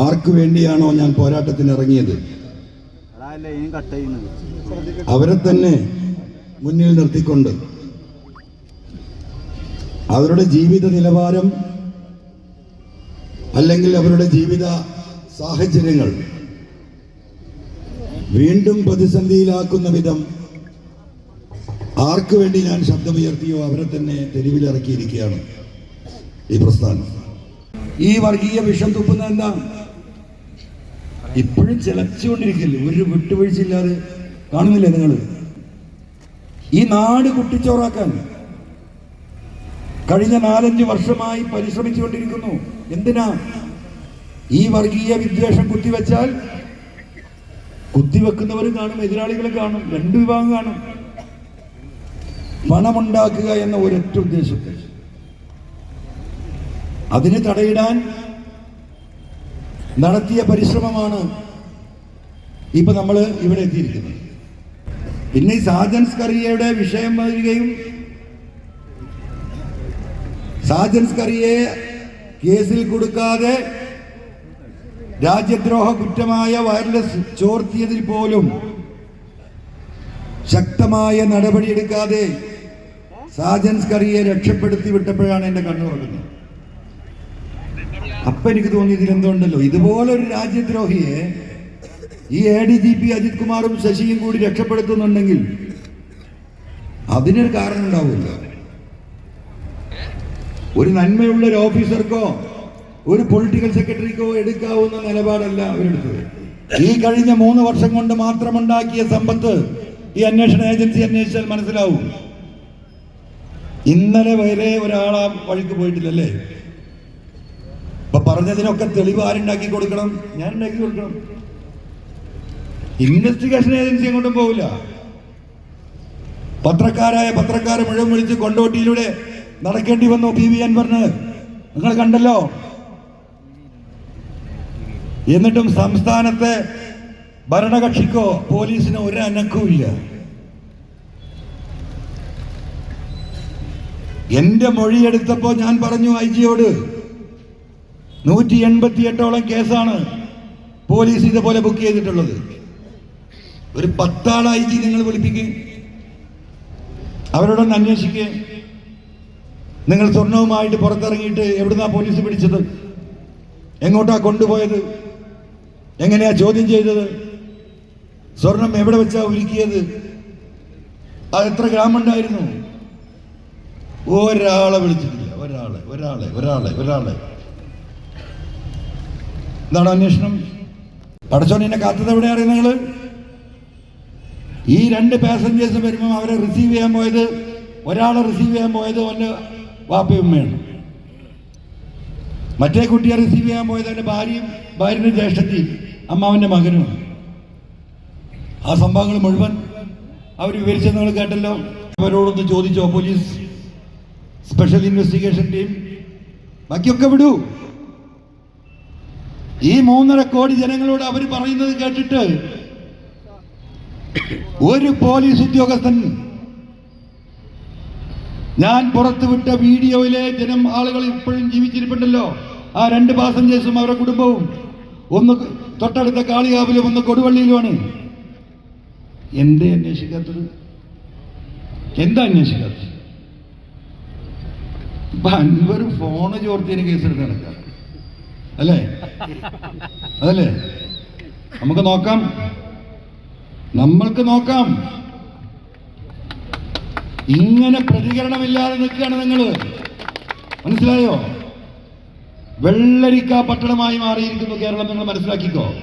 ആർക്കു വേണ്ടിയാണോ ഞാൻ പോരാട്ടത്തിന് ഇറങ്ങിയത് അവരെ തന്നെ മുന്നിൽ നിർത്തിക്കൊണ്ട് അവരുടെ ജീവിത നിലവാരം അല്ലെങ്കിൽ അവരുടെ ജീവിത സാഹചര്യങ്ങൾ വീണ്ടും പ്രതിസന്ധിയിലാക്കുന്ന വിധം ആർക്കു വേണ്ടി ഞാൻ ശബ്ദമുയർത്തിയോ അവരെ തന്നെ തെരുവിലിറക്കിയിരിക്കുകയാണ് ഈ പ്രസ്ഥാനം. ഈ വർഗീയ വിഷം തുപ്പുന്നത് എന്താ ഇപ്പോഴും ചിലച്ചുകൊണ്ടിരിക്കില്ല ഒരു വിട്ടുവീഴ്ചയില്ലാതെ കാണുന്നില്ലേ നിങ്ങൾ ഈ നാട് കുട്ടിച്ചോറാക്കാൻ കഴിഞ്ഞ നാലഞ്ച് വർഷമായി പരിശ്രമിച്ചുകൊണ്ടിരിക്കുന്നു. എന്തിനാ? ഈ വർഗീയ വിദ്വേഷം കുത്തിവെച്ചാൽ കുത്തിവെക്കുന്നവരും കാണും എതിരാളികളും കാണും രണ്ട് വിഭാഗം കാണും. പണമുണ്ടാക്കുക എന്ന ഒരൊറ്റ ഉദ്ദേശത്തിൽ അതിന് തടയിടാൻ നടത്തിയ പരിശ്രമമാണ് ഇപ്പൊ നമ്മൾ ഇവിടെ എത്തിയിരിക്കുന്നത്. പിന്നെ ഈ സാജൻസ് കറിയയുടെ വിഷയം വരികയും സാജൻസ് കറിയെ കേസിൽ കൊടുക്കാതെ രാജ്യദ്രോഹ കുറ്റമായ വയർലെസ് ചോർത്തിയതിൽ പോലും ശക്തമായ നടപടിയെടുക്കാതെ സാജൻസ് കറിയെ രക്ഷപ്പെടുത്തി വിട്ടപ്പോഴാണ് എന്റെ കണ്ണു തുറക്കുന്നത് അപ്പൊ എനിക്ക് തോന്നി ഇതിലെന്തുണ്ടല്ലോ ഇതുപോലെ ഒരു രാജ്യദ്രോഹിയെ ഈ A D G P Ajith കുമാറും ശശിയും കൂടി രക്ഷപ്പെടുത്തുന്നുണ്ടെങ്കിൽ അതിനൊരു കാരണം ഉണ്ടാവില്ല ഒരു നന്മയുള്ള ഒരു ഓഫീസർക്കോ ഒരു പൊളിറ്റിക്കൽ സെക്രട്ടറിക്കോ എടുക്കാവുന്ന നിലപാടല്ല അവരെടുത്തത്. ഈ കഴിഞ്ഞ മൂന്ന് വർഷം കൊണ്ട് മാത്രമുണ്ടാക്കിയ സമ്പത്ത് ഈ അന്വേഷണ ഏജൻസി അന്വേഷിച്ചാൽ മനസ്സിലാവും. ഇന്നലെ വരെ ഒരാളാ വഴിക്ക് പോയിട്ടില്ലല്ലേ? ഇപ്പൊ പറഞ്ഞതിനൊക്കെ തെളിവ് ആരുണ്ടാക്കി കൊടുക്കണം? ഞാൻ ഉണ്ടാക്കി കൊടുക്കണം. ഇൻവെസ്റ്റിഗേഷൻ ഏജൻസി അങ്ങോട്ടും പോകില്ല പത്രക്കാരായ പത്രക്കാരെ മുഴുവൻ വിളിച്ച് കൊണ്ടോട്ടിയിലൂടെ നടക്കേണ്ടി വന്നു പി വി അൻവറിന്. നിങ്ങൾ കണ്ടല്ലോ. എന്നിട്ടും സംസ്ഥാനത്തെ ഭരണകക്ഷിക്കോ പോലീസിനോ ഒരു അനക്കവുമില്ല എന്റെ മൊഴിയെടുത്തപ്പോ ഞാൻ പറഞ്ഞു ഐ ജിയോട് നൂറ്റി എൺപത്തി എട്ടോളം കേസാണ് പോലീസ് ഇതുപോലെ ബുക്ക് ചെയ്തിട്ടുള്ളത്. ഒരു പത്താൾ ഐ ജി നിങ്ങൾ വിളിപ്പിക്കുക അവരോടൊന്ന് അന്വേഷിക്കുക നിങ്ങൾ സ്വർണവുമായിട്ട് പുറത്തിറങ്ങിയിട്ട് എവിടുന്നാ പോലീസ് പിടിച്ചത്? എങ്ങോട്ടാ കൊണ്ടുപോയത്? എങ്ങനെയാ ചോദ്യം ചെയ്തത്? സ്വർണം എവിടെ വെച്ചാ ഒരുക്കിയത് അത് എത്ര ഗ്രാം ഉണ്ടായിരുന്നു? ഒരാളെ വിളിച്ചിട്ടില്ല. ഒരാളെ ഒരാളെ ഒരാളെ ഒരാളെ. എന്താണ് അന്വേഷണം? പടച്ചോൻ എന്നെ കാത്തത് എവിടെ അറിയുന്ന നിങ്ങൾ? ഈ രണ്ട് പാസഞ്ചേഴ്സ് വരുമ്പോൾ അവരെ റിസീവ് ചെയ്യാൻ പോയത് ഒരാളെ റിസീവ് ചെയ്യാൻ പോയത് അവന്റെ വാപ്പയും ഉമ്മയാണ്. മറ്റേ കുട്ടിയെ റിസീവ് ചെയ്യാൻ പോയത് അവന്റെ ഭാര്യയും ഭാര്യയുടെ ജ്യേഷ്ഠത്തിയും അമ്മാവന്റെ മകനുമാണ് ആ സംഭവങ്ങൾ മുഴുവൻ അവർ വിവരിച്ചത് നിങ്ങൾ കേട്ടല്ലോ. അവരോടൊന്ന് ചോദിച്ചോ പോലീസ് സ്പെഷ്യൽ ഇൻവെസ്റ്റിഗേഷൻ ടീം ബാക്കിയൊക്കെ വിടൂ. ഈ മൂന്നര കോടി ജനങ്ങളോട് അവർ പറയുന്നത് കേട്ടിട്ട് ഒരു പോലീസ് ഉദ്യോഗസ്ഥൻ ഞാൻ പുറത്തുവിട്ട വീഡിയോയിലെ ജനം ആളുകൾ ഇപ്പോഴും ജീവിച്ചിരിപ്പുണ്ടല്ലോ. ആ രണ്ട് പാസഞ്ചേഴ്സും അവരുടെ കുടുംബവും ഒന്ന് തൊട്ടടുത്ത കാളികാവിലും ഒന്ന് കൊടുവള്ളിയിലുമാണ്. എന്തേ അന്വേഷിക്കാത്തത്? എന്താ അന്വേഷിക്കാത്തത്? ഇപ്പൊ അൻവർ ഫോണ് ചോർത്തിയതിന് കേസെടുത്ത് നടക്കാം അല്ലേ? അതല്ലേ? നമുക്ക് നോക്കാം. നമ്മൾക്ക് നോക്കാം. ഇങ്ങനെ പ്രതികരണമില്ലാതെ നിൽക്കുകയാണ് നിങ്ങൾ മനസ്സിലായോ? വെള്ളരിക്ക പട്ടണമായി മാറിയിരിക്കുന്നു കേരളം. നിങ്ങൾ മനസ്സിലാക്കിക്കോ.